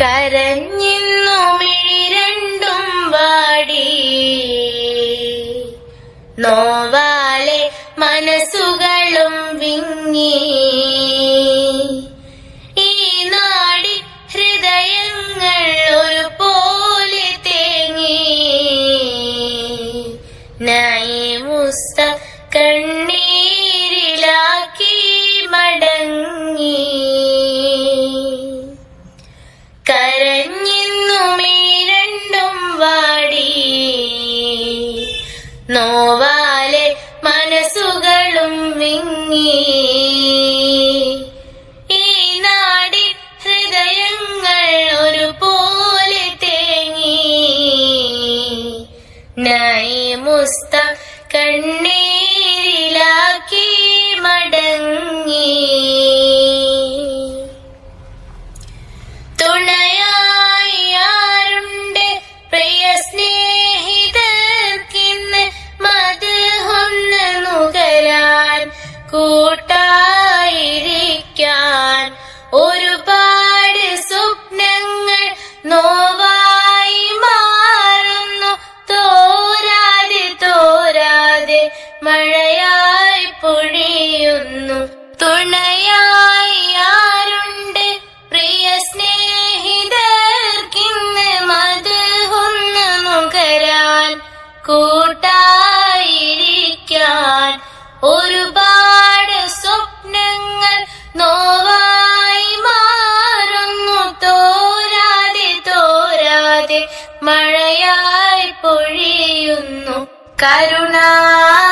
കരഞ്ഞിന്നു മിഴിരണ്ടും വാടി. നോവാലെ മനസ്സുകളും വിങ്ങി. കണ്ണീരിലാക്കി മടങ്ങി. തുണയായി ആരുണ്ട് പ്രിയ സ്നേഹിതർക്കിന്ന് മധുഹൊന്ന് നുകരാൻ കൂട്ടായിരിക്കാൻ തുണയായി ആരുണ്ട്? പ്രിയ സ്നേഹിതർക്കിന്ന് മധുഹൊന്ന് നുകരാൻ കൂട്ടായിരിക്കാൻ ഒരുപാട് സ്വപ്നങ്ങൾ നോവായി മാറുന്നു. തോരാതെ തോരാതെ മഴയായി പൊഴിയുന്നു. കരുണാമയനെ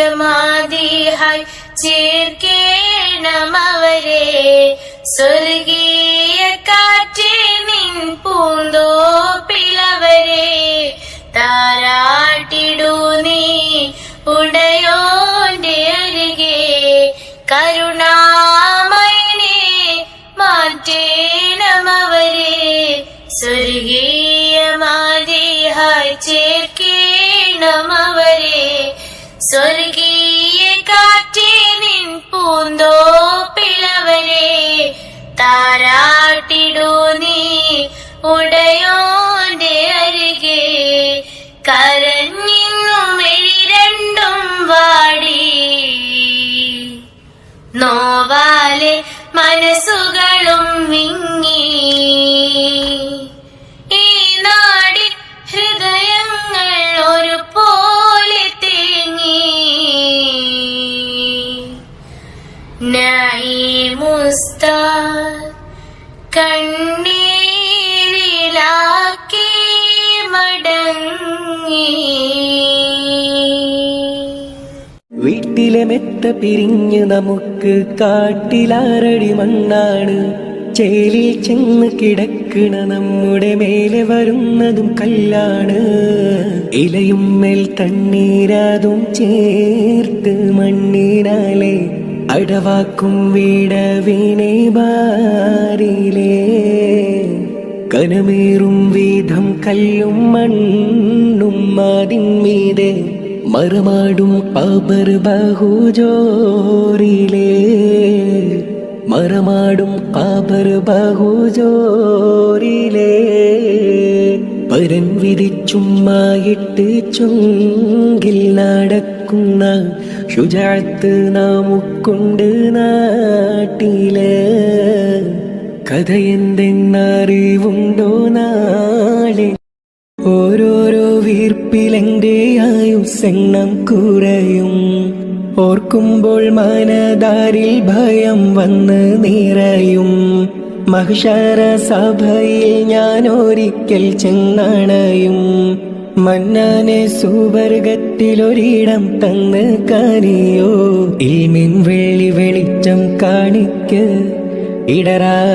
സ്വർഗീയമാതിഹായി ചേർക്കേണമവരെ സ്വർഗീയ കാറ്റേ നിൻ പൂന്തോപ്പിലവരെ. താരാട്ടിടൂ നീ ഉടയോന്റെ അരികെ. കരുണാമയനെ മാറ്റേണമവരെ സ്വർഗീയമാതിഹായി ചേർക്കേണമവരെ സ്വർഗീയ കാറ്റേ നിൻ പൂന്തോ പിളവരെ താരാട്ടിടൂ നീ ഉടയോന്റെ അരികെ. കരഞ്ഞിന്നും എഴി രണ്ടും വാടി. നോവാലെ മനസ്സുകളും വിങ്ങി കണ്ണീരിലാക്കി മടങ്ങി. വീട്ടിലെ മെത്ത പിരിഞ്ഞ് നമുക്ക് കാട്ടിലാരടി മണ്ണാണ്. ചേലിൽ ചെന്ന് കിടക്കണ നമ്മുടെ മേലെ വരുന്നതും കല്ലാണ്. ഇലയും മേൽ തണ്ണീരാതും ചേർത്ത് മണ്ണിനാലെ അടവാക്കും വീടവിനെ ബാരിലേ. കനമേറും വീതം കല്ലും മണ്ണും മാതിന്മീതെ മറമാടും പബർ ബഹുജോറിലേ. മറമാടും പബർ ബഹുജോറിലേ. പരൻ വിധിച്ചുമ്മായിട്ട് ചുങ്കിൽ നടക്കുന്ന ശുചാത്ത് നാമുക്കൊണ്ട് നാട്ടിൽ കഥ എന്തെന്നറിവുണ്ടോ നാളെ? ഓരോരോ വീർപ്പിലെന്റെ ആയുസെണ്ണം കുറയും. ഓർക്കുമ്പോൾ മനതാരിൽ ഭയം വന്ന് നിറയും. മഹിഷാര സഭയിൽ ഞാൻ ഒരിക്കൽ ചെന്നണയും. മന്നാനെ സുവർഗത്തിലൊരിടം തന്ന് കാനിയോ ഇൽമിൻ വെള്ളി വെളിച്ചം കാണിക്ക്. ഇടറാ